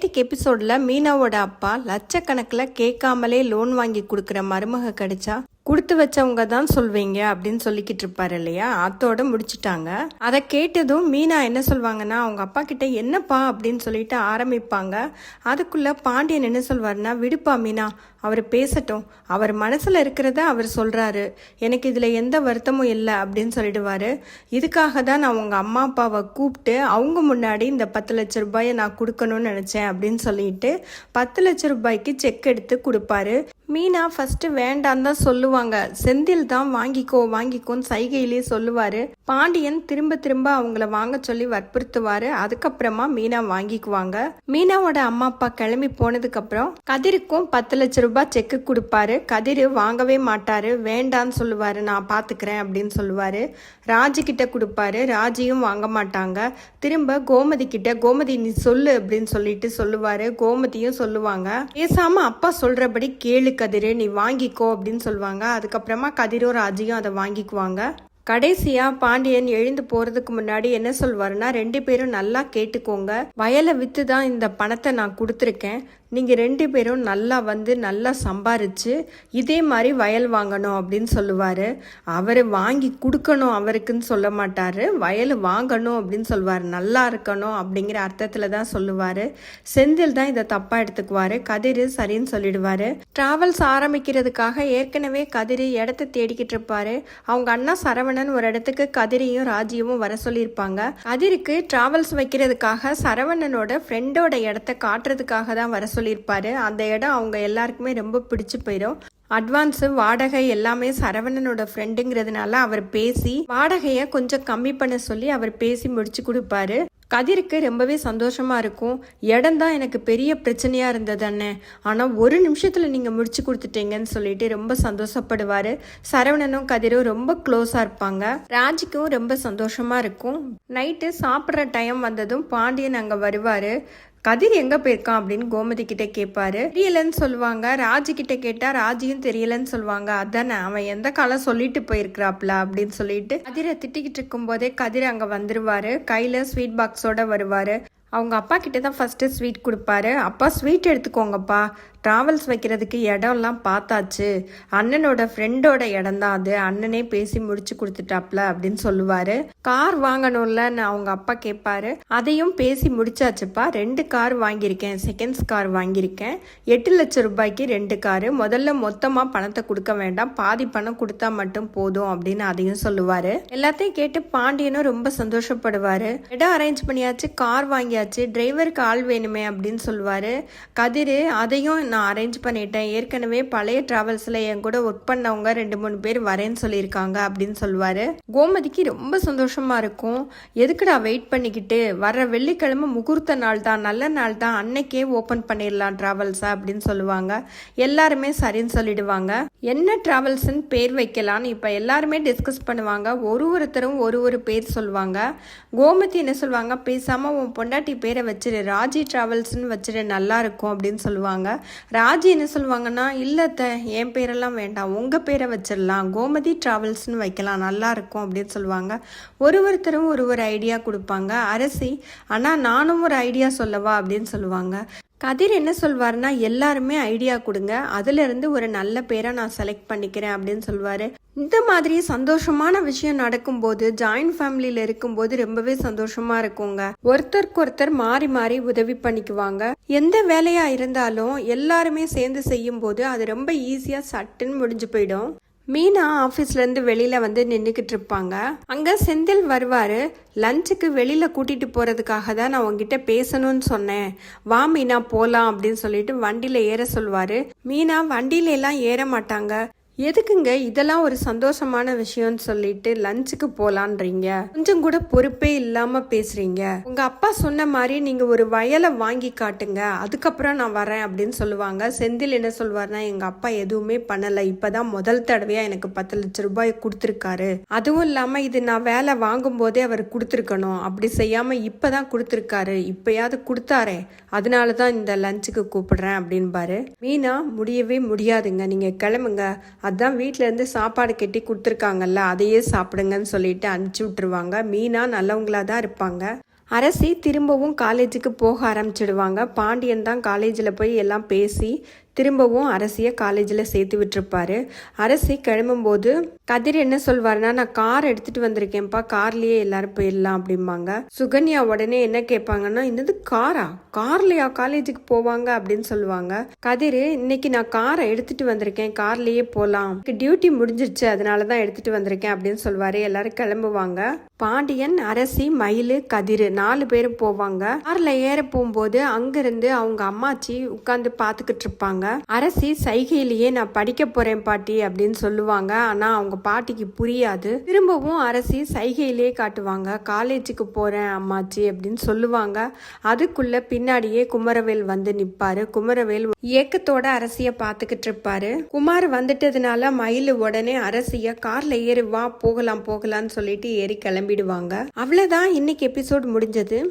நேற்றுக்கு எபிசோட்ல மீனாவோட அப்பா லட்சக்கணக்கில் கேட்காமலே லோன் வாங்கி கொடுக்குற மருமக கிடைச்சா? கொடுத்து வச்சவங்க தான் சொல்வீங்க அப்படின்னு சொல்லிக்கிட்டு இருப்பாரு இல்லையா? அத்தோட முடிச்சிட்டாங்க. அதை கேட்டதும் மீனா என்ன சொல்வாங்கன்னா அவங்க அப்பா கிட்ட என்னப்பா? அப்படின்னு சொல்லிட்டு ஆரம்பிப்பாங்க. அதுக்குள்ள பாண்டியன் என்ன சொல்வாருன்னா விடுப்பா மீனா அவர் பேசட்டும். அவர் மனசில் இருக்கிறத அவர் சொல்கிறாரு எனக்கு இதில் எந்த வருத்தமும் இல்லை அப்படின்னு சொல்லிடுவார். இதுக்காக தான் நான் உங்கள் அம்மா அப்பாவை கூப்பிட்டு அவங்க முன்னாடி இந்த பத்து லட்ச ரூபாயை நான் கொடுக்கணும்னு நினச்சேன் அப்படின்னு சொல்லிட்டு பத்து லட்ச ரூபாய்க்கு செக் எடுத்து கொடுப்பாரு. மீனா ஃபஸ்ட்டு வேண்டாம் தான் சொல்லுவாங்க செந்தில் தான் வாங்கிக்கோ வாங்கிக்கோன்னு சைகையிலேயே சொல்லுவாரு. பாண்டியன் திரும்ப திரும்ப அவங்கள வாங்க சொல்லி வற்புறுத்துவாரு. அதுக்கப்புறமா மீனா வாங்கிக்குவாங்க. மீனாவோட அம்மா அப்பா கிளம்பி போனதுக்கு அப்புறம் கதிருக்கும் பத்து லட்ச ரூபாய் செக்கு கொடுப்பாரு. கதிர் வாங்கவே மாட்டாரு. வேண்டான்னு சொல்லுவாரு. நான் பாத்துக்கிறேன் அப்படின்னு சொல்லுவாரு. ராஜு கிட்ட கொடுப்பாரு. ராஜியும் வாங்க மாட்டாங்க. திரும்ப கோமதி கிட்ட கோமதி நீ சொல்லு அப்படின்னு சொல்லிட்டு சொல்லுவாரு. கோமதியும் சொல்லுவாங்க. பேசாம அப்பா சொல்றபடி கேளு கதிரு நீ வாங்கிக்கோ அப்படின்னு சொல்லுவாங்க. அதுக்கப்புறமா கதிரோ ராஜியும் அதை வாங்கிக்குவாங்க. கடைசியா பாண்டியன் எழுந்து போறதுக்கு முன்னாடி என்ன சொல்வாருன்னா ரெண்டு பேரும் நல்லா கேட்டுக்கோங்க. வயலை வித்து தான் இந்த பணத்தை நான் கொடுத்துருக்கேன். நீங்கள் ரெண்டு பேரும் நல்லா வந்து நல்லா சம்பாரிச்சு இதே மாதிரி வயல் வாங்கணும் அப்படின்னு சொல்லுவார். அவர் வாங்கி கொடுக்கணும் அவருக்குன்னு சொல்ல மாட்டார். வயல் வாங்கணும் அப்படின்னு சொல்லுவார். நல்லா இருக்கணும் அப்படிங்கிற அர்த்தத்தில் தான் சொல்லுவார். செந்தில் தான் இதை தப்பாக எடுத்துக்குவார். கதிர் சரின்னு சொல்லிடுவார். ட்ராவல்ஸ் ஆரம்பிக்கிறதுக்காக ஏற்கனவே கதிர் இடத்த தேடிக்கிட்டு இருப்பார். அவங்க அண்ணா சரவணன் ஒரு இடத்துக்கு கதிரையும் ராஜியும் வர சொல்லியிருப்பாங்க. கதிருக்கு டிராவல்ஸ் வைக்கிறதுக்காக சரவணனோட ஃப்ரெண்டோட இடத்த காட்டுறதுக்காக தான் வர சொல்லியிருப்பாரு. அந்த இடம் அவங்க எல்லாருக்குமே ரொம்ப பிடிச்சு போயிடும் அட்வான்ஸு வாடகை எல்லாமே சரவணனோட ஃப்ரெண்டுங்கிறதுனால அவர் பேசி வாடகையை கொஞ்சம் கம்மி பண்ண சொல்லி அவர் பேசி முடிச்சு கொடுப்பாரு. கதிருக்கு ரொம்பவே சந்தோஷமா இருக்கும். இடம் தான் எனக்கு பெரிய பிரச்சனையா இருந்தது அண்ணே. ஆனால் ஒரு நிமிஷத்துல நீங்க முடிச்சு கொடுத்துட்டீங்கன்னு சொல்லிட்டு ரொம்ப சந்தோஷப்படுவாரு. சரவணனும் கதிரும் ரொம்ப க்ளோஸா இருப்பாங்க. ராஜிக்கும் ரொம்ப சந்தோஷமா இருக்கும். நைட்டு சாப்பிட்ற டைம் வந்ததும் பாண்டியன் அங்க வருவாரு. கதிர் எங்க போயிருக்கான் அப்படின்னு கோமதி கிட்ட கேட்பாரு தெரியலன்னு சொல்லுவாங்க. ராஜு கிட்ட கேட்டா ராஜியும் தெரியலன்னு சொல்லுவாங்க. அதானே அவன் எந்த காலம் சொல்லிட்டு போயிருக்கிறாப்ல அப்படின்னு சொல்லிட்டு கதிரை திட்டிக்கிட்டு இருக்கும் போதே கதிர் அங்க வந்துருவாரு. கையில ஸ்வீட் பாக்ஸோட வருவாரு. அவங்க அப்பா கிட்ட தான் ஃபர்ஸ்ட் ஸ்வீட் கொடுப்பாரு. அப்பா ஸ்வீட் எடுத்துக்கோங்கப்பா. டிராவல்ஸ் வைக்கிறதுக்கு இடம்லாம் பார்த்தாச்சு. அண்ணனோட ஃப்ரெண்டோட இடம் தான் அது. அண்ணனே பேசி முடிச்சு கொடுத்துட்டாப்ல அப்படின்னு சொல்லுவாரு. கார் வாங்கணும்லன்னு அவங்க அப்பா கேட்பாரு அதையும் பேசி முடிச்சாச்சுப்பா. ரெண்டு கார் வாங்கியிருக்கேன். செகண்ட்ஸ் கார் வாங்கியிருக்கேன். எட்டு லட்சம் ரூபாய்க்கு ரெண்டு காரு முதல்ல மொத்தமாக பணத்தை கொடுக்க வேண்டாம். பாதி பணம் கொடுத்தா மட்டும் போதும் அப்படின்னு அதையும் சொல்லுவாரு. எல்லாத்தையும் கேட்டு பாண்டியனும் ரொம்ப சந்தோஷப்படுவாரு. இடம் அரேஞ்ச் பண்ணியாச்சு. கார் வாங்கியாச்சு. டிரைவருக்கு ஆள் வேணுமே அப்படின்னு சொல்லுவாரு. கதிர் அதையும் நான் அரேஞ்ச் பண்ணிட்டேன். ஏற்கனவே பழைய டிராவல்ஸில் என் கூட ஒர்க் பண்ணவங்க ரெண்டு மூணு பேர் வரேன்னு சொல்லியிருக்காங்க அப்படின்னு சொல்லுவார். கோமதிக்கு ரொம்ப சந்தோஷமாக இருக்கும். எதுக்குடா வெயிட் பண்ணிக்கிட்டு? வர்ற வெள்ளிக்கிழமை முகூர்த்த நாள் தான். நல்ல நாள் தான். அன்னைக்கே ஓப்பன் பண்ணிடலாம் டிராவல்ஸா அப்படின்னு சொல்லுவாங்க. எல்லாருமே சரின்னு சொல்லிடுவாங்க. என்ன டிராவல்ஸ்ன்னு பேர் வைக்கலான்னு இப்போ எல்லாருமே டிஸ்கஸ் பண்ணுவாங்க. ஒரு ஒருத்தரும் ஒரு ஒரு பேர் சொல்லுவாங்க. கோமதி என்ன சொல்லுவாங்க? பேசாமல் உன் பொண்டாட்டி பேரை வச்சிரு. ராஜி ட்ராவல்ஸ்னு வச்சிரு. நல்லா இருக்கும் அப்படின்னு சொல்லுவாங்க. ராஜி என்ன சொல்லுவாங்கன்னா இல்லத்த என் பேரெல்லாம் வேண்டாம். உங்கள் பேரை வச்சிடலாம். கோமதி டிராவல்ஸ்னு வைக்கலாம். நல்லா இருக்கும் அப்படின்னு சொல்லுவாங்க. ஒரு ஒருத்தரும் ஒரு ஒரு ஐடியா கொடுப்பாங்க. அரசி ஆனால் நானும் ஒரு ஐடியா சொல்லவா? அப்படின்னு சொல்லுவாங்க. கதிர் என்ன சொல்வார்னா எல்லாருமே ஐடியா கொடுங்க. அதுலேருந்து ஒரு நல்ல பேரை நான் செலக்ட் பண்ணிக்கிறேன் அப்படின்னு சொல்லுவாரு இந்த மாதிரி சந்தோஷமான விஷயம் நடக்கும்போது ஜாயிண்ட் ஃபேமிலியில இருக்கும்போது ரொம்பவே சந்தோஷமா இருக்குங்க. ஒருத்தருக்கு ஒருத்தர் மாறி மாறி உதவி பண்ணிக்குவாங்க. எந்த வேலையா இருந்தாலும் எல்லாருமே சேர்ந்து செய்யும் போது அது ரொம்ப ஈஸியா சட்டுன்னு முடிஞ்சு போயிடும். மீனா ஆஃபீஸ்லேருந்து வெளியில் வந்து நின்றுக்கிட்டு இருப்பாங்க. அங்கே செந்தில் வருவார். லஞ்சுக்கு வெளியில் கூட்டிகிட்டு போகிறதுக்காக தான் நான் உங்ககிட்ட பேசணும்னு சொன்னேன். வா மீனா போகலாம் அப்படின்னு சொல்லிட்டு வண்டியில் ஏற சொல்வார். மீனா வண்டியில எல்லாம் ஏற மாட்டாங்க. எதுக்குங்க இதெல்லாம் ஒரு சந்தோஷமான விஷயம்னு சொல்லிட்டு லஞ்சுக்கு போலான்றீங்க? கொஞ்சம் கூட பொறுப்பே இல்லாம பேசுறீங்க. உங்க அப்பா சொன்ன மாதிரி நீங்க ஒரு வயலை வாங்கி காட்டுங்க. அதுக்கப்புறம் நான் வரேன் அப்படின்னு சொல்லுவாங்க. செந்தில் என்ன சொல்வார்னா எங்க அப்பா எதுவுமே பண்ணல. இப்பதான் முதல் தடவையா எனக்கு பத்து லட்சம் ரூபாய் கொடுத்துருக்காரு. அதுவும் இல்லாம இது நான் வேலை வாங்கும் போதே அவர் கொடுத்துருக்கணும். அப்படி செய்யாம இப்பதான் கொடுத்துருக்காரு. இப்பயாவது கொடுத்தாரே. அதனாலதான் இந்த லஞ்சுக்கு கூப்பிடுறேன் அப்படின்பாரு. மீனா முடியவே முடியாதுங்க. நீங்க கிளம்புங்க. அதான் வீட்டிலேருந்து சாப்பாடு கட்டி கொடுத்துருக்காங்கல்ல அதையே சாப்பிடுங்கன்னு சொல்லிட்டு அனுப்பிச்சி விட்டுருவாங்க. மீனா நல்லவங்களாக தான் இருப்பாங்க. அரசி திரும்பவும் காலேஜுக்கு போக ஆரம்பிச்சிடுவாங்க. பாண்டியன் தான் காலேஜில் போய் எல்லாம் பேசி திரும்பவும் அரசியை காலேஜில் சேர்த்து விட்டுருப்பாரு. அரசி கிளம்பும்போது கதிர் என்ன சொல்வாருன்னா நான் கார் எடுத்துட்டு வந்திருக்கேன்ப்பா கார்லயே எல்லாரும் போயிடலாம் அப்படிம்பாங்க. சுகன்யா உடனே என்ன கேட்பாங்கன்னா என்னது காரா கார்லயா காலேஜுக்கு போவாங்க? அப்படின்னு சொல்லுவாங்க. கதிர் இன்னைக்கு நான் காரை எடுத்துட்டு வந்திருக்கேன் கார்லயே போலாம். டியூட்டி முடிஞ்சிருச்சு அதனால தான் எடுத்துட்டு வந்திருக்கேன் அப்படின்னு சொல்வாரு. எல்லாரும் கிளம்புவாங்க. பாண்டியன் அரசி மயிலு கதிர் நாலு பேரும் போவாங்க. கார்ல ஏற போகும்போது அங்கிருந்து அவங்க அம்மாச்சி உட்காந்து பாத்துக்கிட்டு இருப்பாங்க. அரசி சைகையிலேயே நான் படிக்க போறேன் பாட்டி அப்படின்னு சொல்லுவாங்க. ஆனா அவங்க பாட்டிக்கு புரியாது. திரும்பவும் அரசி சைகையிலேயே காட்டுவாங்க காலேஜுக்கு போறேன் அம்மாச்சி அப்படின்னு சொல்லுவாங்க. அதுக்குள்ள பின்னாடியே குமரவேல் வந்து நிப்பாரு. குமரவேல் ஏக்கத்தோட அரசிய பாத்துக்கிட்டு இருப்பாரு. குமார் வந்துட்டதுனால மயில் உடனே அரசிய கார்ல ஏறி வா போகலாம் போகலாம்னு சொல்லிட்டு ஏறி கிளம்பிடுவாங்க. அவ்வளவுதான் இன்னைக்கு எபிசோட் முடிஞ்சது.